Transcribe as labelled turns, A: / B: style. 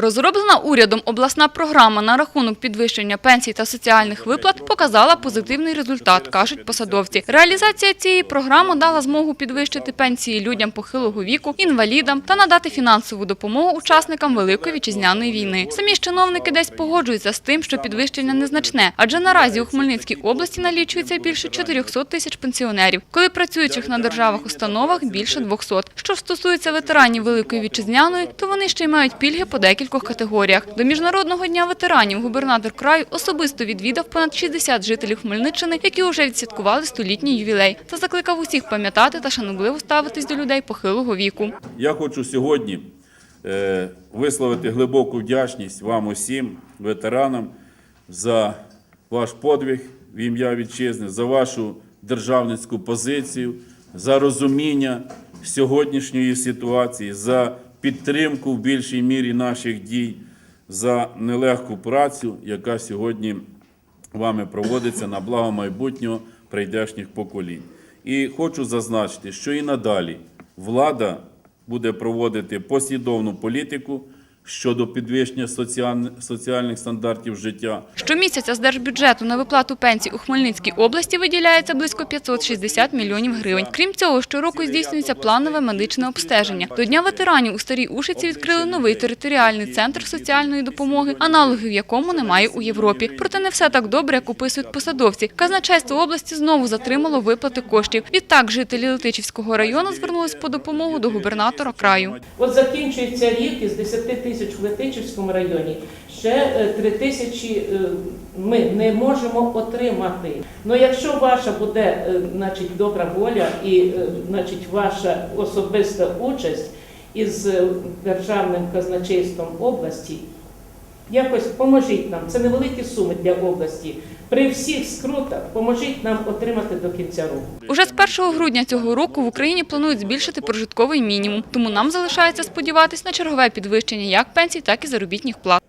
A: Розроблена урядом обласна програма на рахунок підвищення пенсій та соціальних виплат показала позитивний результат, кажуть посадовці. Реалізація цієї програми дала змогу підвищити пенсії людям похилого віку, інвалідам та надати фінансову допомогу учасникам Великої вітчизняної війни. Самі ж чиновники десь погоджуються з тим, що підвищення незначне, адже наразі у Хмельницькій області налічується більше 400 тисяч пенсіонерів, коли працюючих на державах установах більше 200. Що стосується ветеранів Великої вітчизняної, то вони ще й мають пільги по декількох категоріях. До міжнародного дня ветеранів губернатор краю особисто відвідав понад 60 жителів Хмельниччини, які вже відсвяткували столітній ювілей, та закликав усіх пам'ятати та шанобливо ставитись до людей похилого віку.
B: Я хочу сьогодні е, висловити глибоку вдячність вам усім, ветеранам, за ваш подвиг в ім'я вітчизни, за вашу державницьку позицію, за розуміння сьогоднішньої ситуації, за підтримку в більшій мірі наших дій, за нелегку працю, яка сьогодні вами проводиться на благо майбутнього прийдешніх поколінь. І хочу зазначити, що і надалі влада буде проводити послідовну політику щодо підвищення соціальн- соціальних стандартів життя,
A: Щомісяця з держбюджету на виплату пенсій у Хмельницькій області виділяється близько 560 мільйонів гривень. Крім цього, щороку здійснюється планове медичне обстеження. До Дня ветеранів у Старій Ушиці відкрили новий територіальний центр соціальної допомоги, аналогів якому немає у Європі. Проте не все так добре, як описують посадовці. Казначейство області знову затримало виплати коштів. Відтак жителі Летичівського району звернулись по допомогу до губернатора краю.
C: От закінчується рік із 10 тисяч в Летичівському районі, ще е, 3 тисячі е, ми не можемо отримати. Ну якщо ваша буде е, значить, добра воля і е, значить, ваша особиста участь із е, державним казначейством області, якось поможіть нам. Це невеликі суми для області. При всіх скрутах поможіть нам отримати до кінця року.
A: Уже з 1 грудня цього року в Україні планують збільшити прожитковий мінімум, тому нам залишається сподіватись на чергове підвищення як пенсій, так і заробітних плат.